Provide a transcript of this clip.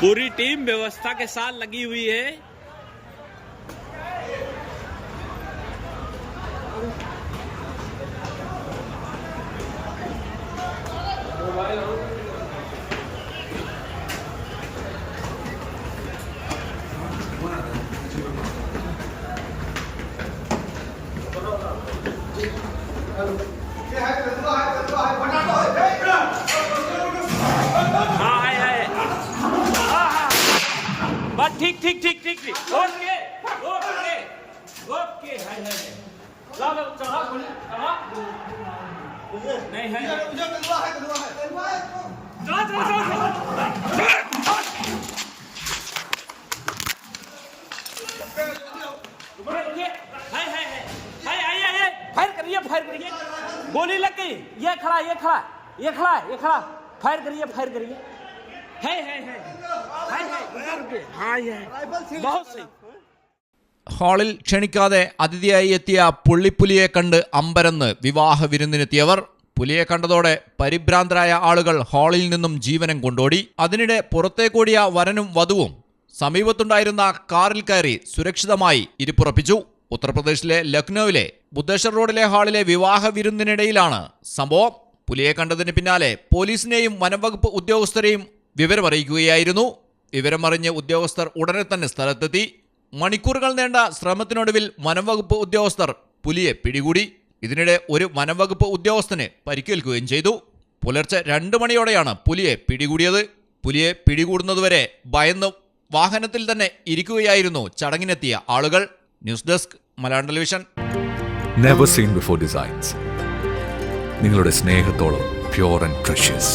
पूरी टीम व्यवस्था के साथ लगी हुई है। हाँ ठीक ठीक ठीक ठीक ठीक। रोक के रोक के रोक के है है। चलो चलो चलो नहीं है। मुझे तलवा है तलवा है। तलवा है चलो चला चला फायर करिए गोली लग गई। ये खड़ा ये खड़ा ये खड़ा ये खड़ा फायर करिए फायर करिए। है है है है है रुकिए, रुकिए हाँ ये है बहुत सही ഹാളിൽ ക്ഷണിക്കാതെ അതിഥിയായി എത്തിയ പുള്ളിപ്പുലിയെ കണ്ട് അമ്പരന്ന് വിവാഹ വിരുന്നിനെത്തിയവർ പുലിയെ കണ്ടതോടെ പരിഭ്രാന്തരായ ആളുകൾ ഹാളിൽ നിന്നും ജീവനം കൊണ്ടോടി അതിനിടെ പുറത്തേക്കോടിയ വരനും വധുവും സമീപത്തുണ്ടായിരുന്ന കാറിൽ കയറി സുരക്ഷിതമായി ഇരിപ്പുറപ്പിച്ചു ഉത്തർപ്രദേശിലെ ലക്നൌവിലെ ബുദ്ധേശ്വർ റോഡിലെ ഹാളിലെ വിവാഹ വിരുന്നിനിടയിലാണ് സംഭവം പുലിയെ കണ്ടതിന് പിന്നാലെ പോലീസിനെയും വനംവകുപ്പ് ഉദ്യോഗസ്ഥരെയും വിവരമറിയിക്കുകയായിരുന്നു. വിവരമറിഞ്ഞ് ഉദ്യോഗസ്ഥർ ഉടനെ തന്നെ സ്ഥലത്തെത്തി. മണിക്കൂറുകൾ നീണ്ട ശ്രമത്തിനൊടുവിൽ വനംവകുപ്പ് ഉദ്യോഗസ്ഥർ പുലിയെ പിടികൂടി. ഇതിനിടെ ഒരു വനംവകുപ്പ് ഉദ്യോഗസ്ഥന് പരിക്കേൽക്കുകയും ചെയ്തു. പുലർച്ചെ രണ്ട് മണിയോടെയാണ് പുലിയെ പിടികൂടിയത്. പുലിയെ പിടികൂടുന്നതുവരെ ഭയന്ന് വാഹനത്തിൽ തന്നെ ഇരിക്കുകയായിരുന്നു ചടങ്ങിനെത്തിയ ആളുകൾ. News desk Malayalam television. Never seen before designs നിങ്ങളുടെ സ്നേഹത്തോളം പ്യോർ ആൻഡ് പ്രഷ്യസ്